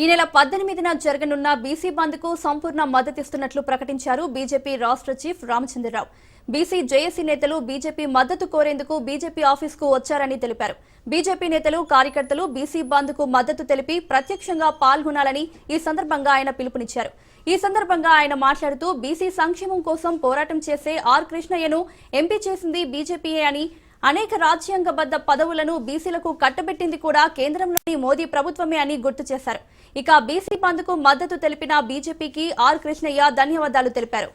ఈ నెల పద్దెనిమిదిన జరగనున్న బీసీ బంద్కు సంపూర్ణ మద్దతిస్తున్నట్లు ప్రకటించారు బీజేపీ రాష్ట్ర చీఫ్ రామచంద్రరావు. బీసీ జేఏసీ నేతలు బీజేపీ మద్దతు కోరేందుకు బీజేపీ ఆఫీస్కు వచ్చారని తెలిపారు. బీజేపీ నేతలు కార్యకర్తలు బీసీ బంద్కు మద్దతు తెలిపి ప్రత్యక్షంగా పాల్గొనాలని ఈ సందర్భంగా ఆయన పిలుపునిచ్చారు. ఈ సందర్భంగా ఆయన మాట్లాడుతూ బీసీ సంక్షేమం కోసం పోరాటం చేసే ఆర్ కృష్ణయ్యను ఎంపీ చేసింది బీజేపీయే అని అనేక రాజ్యాంగబద్ద పదవులను బీసీలకు కట్టబెట్టింది కూడా కేంద్రంలోని మోదీ ప్రభుత్వమే అని గుర్తు చేశారు. ఇక బీసీ బంద్కు మద్దతు తెలిపిన బీజేపీకి ఆర్ కృష్ణయ్య ధన్యవాదాలు తెలిపారు.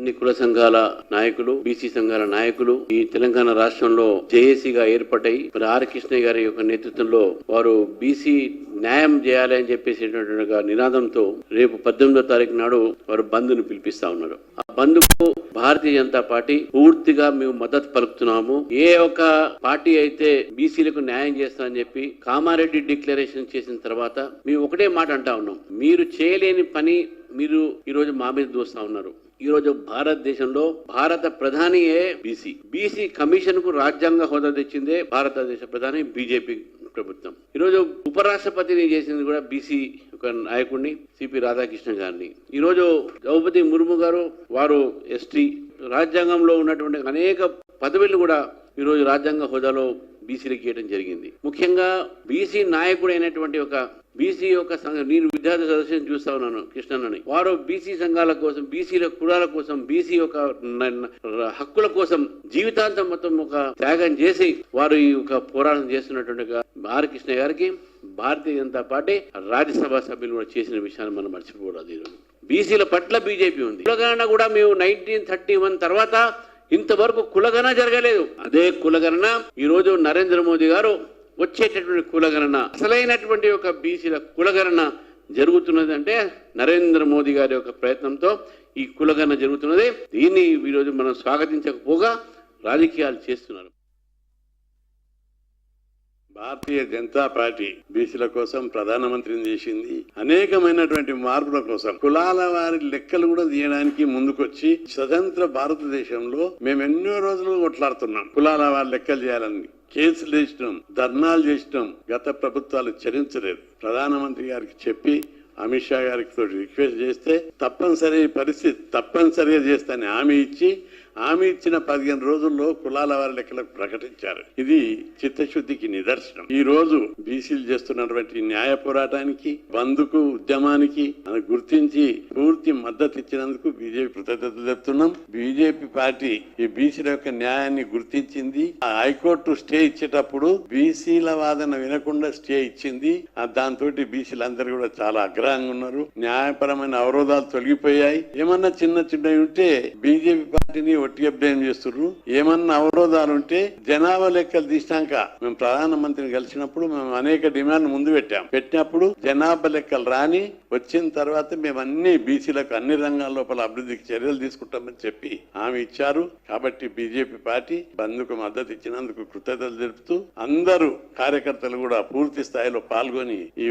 అన్ని కుల సంఘాల నాయకులు బీసీ సంఘాల నాయకులు ఈ తెలంగాణ రాష్ట్రంలో జేఏసీగా ఏర్పడ్డాయి. మరి ఆర్ కృష్ణయ్య గారి యొక్క నేతృత్వంలో వారు బీసీ న్యాయం చేయాలి అని చెప్పేసి నినాదంతో రేపు పద్దెనిమిదో తారీఖు నాడు వారు బంద్ను పిలిపిస్తా ఉన్నారు. ఆ బంద్కు భారతీయ జనతా పార్టీ పూర్తిగా మేము మద్దతు పలుకుతున్నాము. ఏ ఒక్క పార్టీ అయితే బీసీలకు న్యాయం చేస్తామని చెప్పి కామారెడ్డి డిక్లరేషన్ చేసిన తర్వాత మేము ఒకటే మాట అంటా ఉన్నాం. మీరు చేయలేని పని మీరు ఈరోజు మా మీద దోస్తా ఉన్నారు. ఈరోజు భారతదేశంలో భారత ప్రధానియే బీసీ. బీసీ కమిషన్కు రాజ్యాంగ హోదా తెచ్చిందే భారతదేశ ప్రధాని బీజేపీ ప్రభుత్వం. ఈరోజు ఉపరాష్ట్రపతిని చేసింది కూడా బీసీ ఒక నాయకుడిని సిపి రాధాకృష్ణ గారిని. ఈరోజు ద్రౌపది ముర్ము గారు వారు ఎస్టీ. రాజ్యాంగంలో ఉన్నటువంటి అనేక పదవులు కూడా ఈరోజు రాజ్యాంగ హోదాలో బీసీలకు ఇవ్వడం జరిగింది. ముఖ్యంగా బీసీ నాయకుడు అయినటువంటి ఒక బీసీ యొక్క సంఘం నేను విద్యార్థి సదస్సుని చూస్తా ఉన్నాను కృష్ణన్నని. వారు బీసీ సంఘాల కోసం బీసీల కులాల కోసం బీసీ యొక్క హక్కుల కోసం జీవితాంతం మొత్తం ఒక త్యాగం చేసి వారు ఈ యొక్క పోరాటం చేస్తున్నటువంటి ఆర్ కృష్ణ గారికి భారతీయ జనతా పార్టీ రాజ్యసభ సభ్యులు కూడా చేసిన విషయాన్ని మనం మర్చిపోకూడదు ఈరోజు. బీసీల పట్ల బీజేపీ ఉంది. కులగణన కూడా మేము నైన్టీన్ థర్టీ వన్ తర్వాత ఇంతవరకు కులగణ జరగలేదు. అదే కులగణన ఈ రోజు నరేంద్ర మోదీ గారు వచ్చేటటువంటి కులగణన అసలైనటువంటి ఒక బీసీల కులగణన జరుగుతున్నది అంటే నరేంద్ర మోదీ గారి యొక్క ప్రయత్నంతో ఈ కులగణన జరుగుతున్నది. దీన్ని ఈరోజు మనం స్వాగతించకపోగా రాజకీయాలు చేస్తున్నారు. భారతీయ జనతా పార్టీ బీసీల కోసం ప్రధానమంత్రిని చేసింది. అనేకమైనటువంటి మార్పుల కోసం కులాల వారి లెక్కలు కూడా తీయడానికి ముందుకొచ్చి స్వతంత్ర భారతదేశంలో మేము ఎన్నో రోజులు కొట్లాడుతున్నాం. కులాల వారి లెక్కలు చేయాలని కేసులు చేసినాం ధర్నాలు చేసినాం. గత ప్రభుత్వాలు చరించలేదు. ప్రధానమంత్రి గారికి చెప్పి అమిత్ షా గారికి తోటి రిక్వెస్ట్ చేస్తే తప్పనిసరి పరిస్థితి తప్పనిసరిగా చేస్తానని హామీ ఇచ్చి హామీ ఇచ్చిన పదిహేను రోజుల్లో కులాల వారి లెక్కలకు ప్రకటించారు. ఇది చిత్తశుద్ధికి నిదర్శనం. ఈ రోజు బీసీలు చేస్తున్నటువంటి న్యాయ పోరాటానికి బంధుకు ఉద్యమానికి గుర్తించి పూర్తి మద్దతు ఇచ్చినందుకు బీజేపీ కృతజ్ఞతలు చెప్తున్నాం బీజేపీ పార్టీ ఈ బీసీల యొక్క న్యాయాన్ని గుర్తించింది. ఆ హైకోర్టు స్టే ఇచ్చేటప్పుడు బీసీల వాదన వినకుండా స్టే ఇచ్చింది. దాంతో బీసీలందరూ కూడా చాలా అగ్రహంగా ఉన్నారు. న్యాయపరమైన అవరోధాలు తొలగిపోయాయి. ఏమన్నా చిన్న చిన్నవి ఉంటే బీజేపీ పార్టీని వట్టి అభ్యయం చేస్తున్నారు ఏమన్నా అవరోధాలు ఉంటే జనాభా లెక్కలు తీసినాక మేము ప్రధానమంత్రిని కలిసినప్పుడు మేము అనేక డిమాండ్ ముందు పెట్టాం. పెట్టినప్పుడు జనాభా లెక్కలు రాని వచ్చిన తర్వాత మేము అన్ని బీసీలకు అన్ని రంగాల లోపల అభివృద్ధికి చర్యలు తీసుకుంటామని చెప్పి హామీ ఇచ్చారు. కాబట్టి బీజేపీ పార్టీ బంధుకు మద్దతు ఇచ్చినందుకు కృతజ్ఞతలు తెలుపుతూ అందరూ కార్యకర్తలు కూడా పూర్తి స్థాయిలో పాల్గొని ఈ